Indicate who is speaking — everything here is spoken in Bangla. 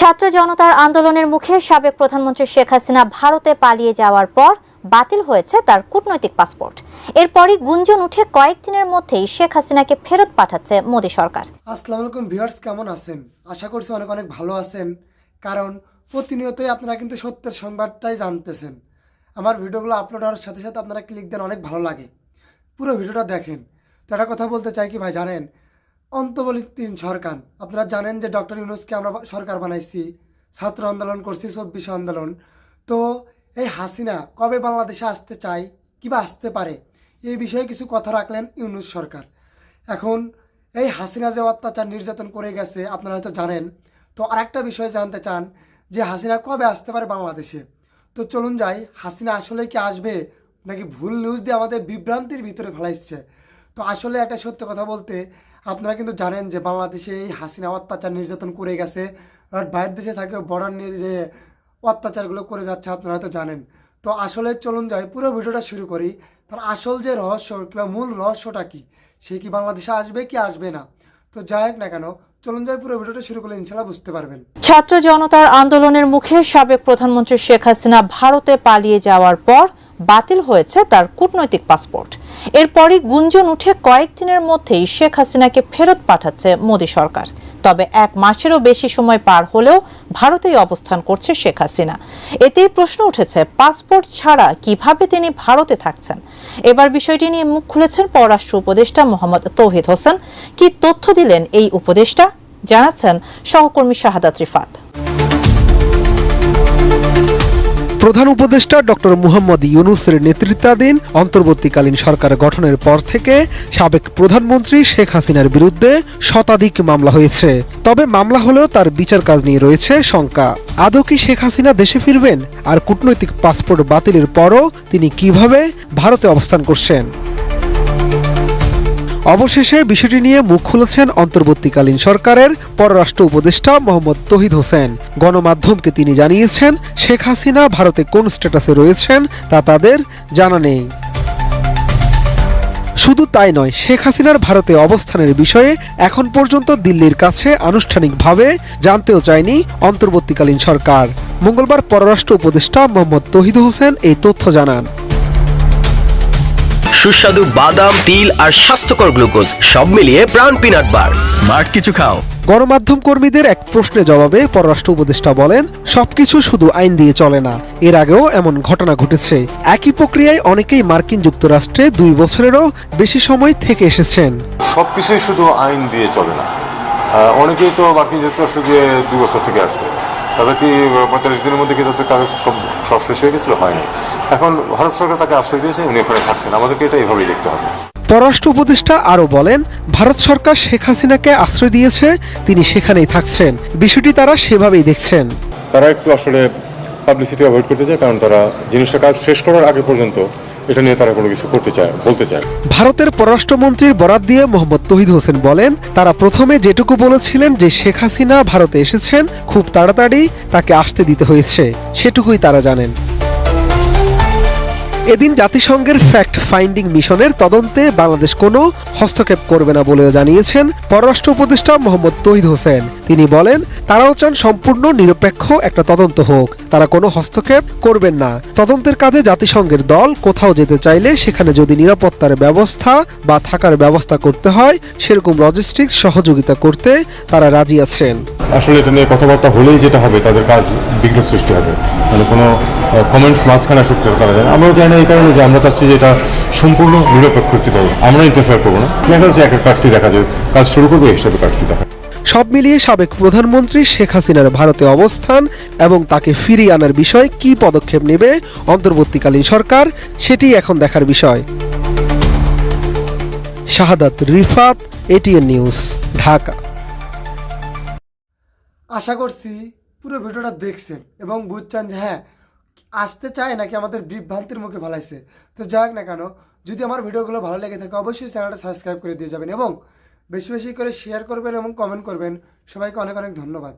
Speaker 1: ছাত্র জনতার আন্দোলনের মুখে সাবেক প্রধানমন্ত্রী শেখ হাসিনা ভারতে পালিয়ে যাওয়ার পর বাতিল হয়েছে তার কূটনৈতিক পাসপোর্ট। এরপরই গুঞ্জন উঠে কয়েকদিনের মধ্যেই শেখ হাসিনাকে ফেরত পাঠাচ্ছে মোদী সরকার।
Speaker 2: আসসালামু আলাইকুম ভিউয়ার্স, কেমন আছেন? আশা করছি অনেক অনেক ভালো আছেন। কারণ প্রতিনিয়তই আপনারা কিন্তু সত্যের সংবাদটাই জানতেছেন। আমার ভিডিওগুলো আপলোড হওয়ার সাথে সাথে আপনারা ক্লিক দেন, অনেক ভালো লাগে। পুরো ভিডিওটা দেখেন। তো একটা কথা বলতে চাই কি ভাই, জানেন? অন্তবলীন সরকার। আপনারা জানেন যে ডক্টর ইউনুসকে আমরা সরকার বানাইছি, ছাত্র আন্দোলন করছি, চব্বিশ আন্দোলন। তো এই হাসিনা কবে বাংলাদেশে আসতে চায়, কিবা আসতে পারে, এই বিষয়ে কিছু কথা রাখলেন ইউনুস সরকার। এখন এই হাসিনা যে অত্যাচার নির্যাতন করে গেছে, আপনারা হয়তো জানেন। তো আরেকটা বিষয় জানতে চান যে হাসিনা কবে আসতে পারে বাংলাদেশে? তো চলুন যাই, হাসিনা আসলে কি আসবে, নাকি ভুল নিউজ দিয়ে আমাদের বিভ্রান্তির ভিতরে ফেলাইছে? তো আসলে একটা সত্য কথা বলতে, আপনারা কিন্তু জানেন যে বাংলাদেশে এই হাসিনা অত্যাচার নির্যাতন করে গেছে। আর বাইরের দেশে থাকে বর্ডার নিয়ে যে অত্যাচারগুলো করে যাচ্ছে আপনারা হয়তো জানেন। তো আসলে চলুন যাই, পুরো ভিডিওটা শুরু করি। তার আসল যে রহস্য কিংবা মূল রহস্যটা কি? সে কি বাংলাদেশে আসবে কি আসবে না? তো যাই হোক না কেন, চলুন যাই, পুরো ভিডিওটা শুরু করলে ইনশাল্লাহ বুঝতে পারবেন।
Speaker 1: ছাত্র জনতার আন্দোলনের মুখে সাবেক প্রধানমন্ত্রী শেখ হাসিনা ভারতে পালিয়ে যাওয়ার পর বাতিল হয়েছে তার কূটনৈতিক পাসপোর্ট। এরপরই গুঞ্জন উঠে কয়েকদিনের মধ্যেই শেখ হাসিনাকে ফেরত পাঠাচ্ছে মোদী সরকার। তবে এক মাসেরও বেশি সময় পার হলেও ভারতেই অবস্থান করছে শেখ হাসিনা। এতেই প্রশ্ন উঠেছে, পাসপোর্ট ছাড়া কীভাবে তিনি ভারতে থাকছেন? এবার বিষয়টি নিয়ে মুখ খুলেছেন পররাষ্ট্র উপদেষ্টা মোহাম্মদ তৌহিদ হোসেন। কি তথ্য দিলেন এই উপদেষ্টা? জানাচ্ছেন সহকর্মী শাহাদাত রিফাত।
Speaker 3: প্রধান উপদেষ্টা ডক্টর মুহাম্মদ ইউনুসের নেতৃত্বাধীন অন্তর্বর্তীকালীন সরকার গঠনের পর থেকে সাবেক প্রধানমন্ত্রী শেখ হাসিনার বিরুদ্ধে শতাধিক মামলা হয়েছে। তবে মামলা হলেও তার বিচার কাজ নিয়ে রয়েছে শঙ্কা। আদৌ কি শেখ হাসিনা দেশে ফিরবেন? আর কূটনৈতিক পাসপোর্ট বাতিলের পরও তিনি কীভাবে ভারতে অবস্থান করছেন? অবশেষে বিষয়টি নিয়ে মুখ খুলেছেন অন্তর্বর্তীকালীন সরকারের পররাষ্ট্র উপদেষ্টা মোহাম্মদ তহিদ হোসেন। গণমাধ্যমকে তিনি জানিয়েছেন, শেখ হাসিনা ভারতে কোন স্ট্যাটাসে রয়েছেন তা তাদের জানা নেই। শুধু তাই নয়, শেখ হাসিনার ভারতে অবস্থানের বিষয়ে এখন পর্যন্ত দিল্লির কাছে আনুষ্ঠানিকভাবে জানতেও চায়নি অন্তর্বর্তীকালীন সরকার। মঙ্গলবার পররাষ্ট্র উপদেষ্টা মোহাম্মদ তহিদ হোসেন এই তথ্য জানান।
Speaker 4: সুস্বাদু বাদাম তিল আর স্বাস্থ্যকর গ্লুকোজ সব মিলিয়ে প্রাণ পিনাট বার। স্মার্ট কিছু খাও।
Speaker 3: গণমাধ্যম কর্মীদের এক প্রশ্নের জবাবে পররাষ্ট্র উপদেষ্টা বলেন সবকিছু শুধু আইন দিয়ে চলে না এর আগেও এমন ঘটনা ঘটেছে। একই প্রক্রিয়ায় অনেকেই মার্কিন যুক্তরাষ্ট্রে দুই বছরেরও বেশি সময় থেকে এসেছেন।
Speaker 5: সবকিছুই শুধু আইন দিয়ে চলে না। অনেকেই তো মার্কিন যুক্তরাষ্ট্র গিয়ে দুই বছর থেকে আসছে। তাদের কি পঁয়তাল্লিশ দিনের মধ্যে কি তাদের কাগজ সব সব শেষ হয়ে গেছিল? হয়নি। এখন ভারত সরকার তাকে আশ্রয় দিয়েছে উনি ওখানে থাকছেন। আমাদেরকে এটা এইভাবেই দেখতে হবে।
Speaker 3: পররাষ্ট্র উপদেষ্টা আরও বলেন ভারত সরকার শেখ হাসিনাকে আশ্রয় দিয়েছে তিনি সেখানেই থাকছেন। বিষয়টি তারা সেভাবেই দেখছেন।
Speaker 5: তারা একটু আসলে পাবলিসিটি অ্যাভয়েড করতে চায় কারণ তারা জিনিসটা কাজ শেষ করার আগে পর্যন্ত এটা নিয়ে তারা কোনো কিছু করতে চায়, বলতে চায়।
Speaker 3: ভারতের পররাষ্ট্রমন্ত্রীর বরাত দিয়ে মোহাম্মদ তহিদ হোসেন বলেন, তারা প্রথমে যেটুকু বলেছিলেন যে শেখ হাসিনা ভারতে এসেছেন, খুব তাড়াতাড়ি তাকে আসতে দিতে হয়েছে, সেটুকুই তারা জানেন। এদিন জাতিসংঘের ফ্যাক্ট ফাইন্ডিং মিশনের তদন্তে বাংলাদেশ কোনো হস্তক্ষেপ করবে না বলে জানিয়েছেন পররাষ্ট্র উপদেষ্টা মোহাম্মদ তহিদ হোসেন। তিনি বলেন, তারাও চান সম্পূর্ণ নিরপেক্ষ একটা তদন্ত হোক। তারা কোনো হস্তক্ষেপ করবেন না। তদন্তের কাজে জাতিসংঘের দল কোথাও যেতে চাইলে সেখানে যদি নিরাপত্তার ব্যবস্থা বা থাকার ব্যবস্থা করতে হয়, সেরকম লজিস্টিক্স সহযোগিতা করতে তারা রাজি আছেন।
Speaker 5: আসলে এটা নিয়ে কথাবার্তা হলেই যেটা হবে, তাদের কাজ বিঘ্ন সৃষ্টি হবে। মানে কোনো কমেন্টস মাঝখানে আসুক, তারা জানে আমরাও জানি এই কারণে যে আমরা চাচ্ছি যে এটা সম্পূর্ণ নিরপেক্ষ ভিত্তিতে হবে আমরা ইন্টারফেয়ার করব না। দেখা যাচ্ছে একটা কাটসি দেখা যায় কাজ শুরু করবে এই হিসাবে কাটসি দেখা
Speaker 3: সব মিলিয়ে সাবেক প্রধানমন্ত্রী শেখ হাসিনার ভারতে অবস্থান এবং তাকে ফিরিয়ে আনার বিষয়ে কি পদক্ষেপ নেবে অন্তর্বর্তীকালীন সরকার সেটি এখন দেখার বিষয়। Shahadat Rifat ATN news Dhaka.
Speaker 2: আশা করছি পুরো ভিডিওটা দেখছেন এবং বুঝছেন যে হ্যাঁ আসতে চায় নাকি আমাদের বিভ্রান্তির মুখে ভালাইছে তো যাক না কেন, যদি আমার ভিডিওগুলো ভালো লেগে থাকে, অবশ্যই চ্যানেলটা সাবস্ক্রাইব করে দিয়ে যাবেন এবং বেশি বেশি করে শেয়ার করবেন এবং কমেন্ট করবেন। সবাইকে অনেক অনেক ধন্যবাদ।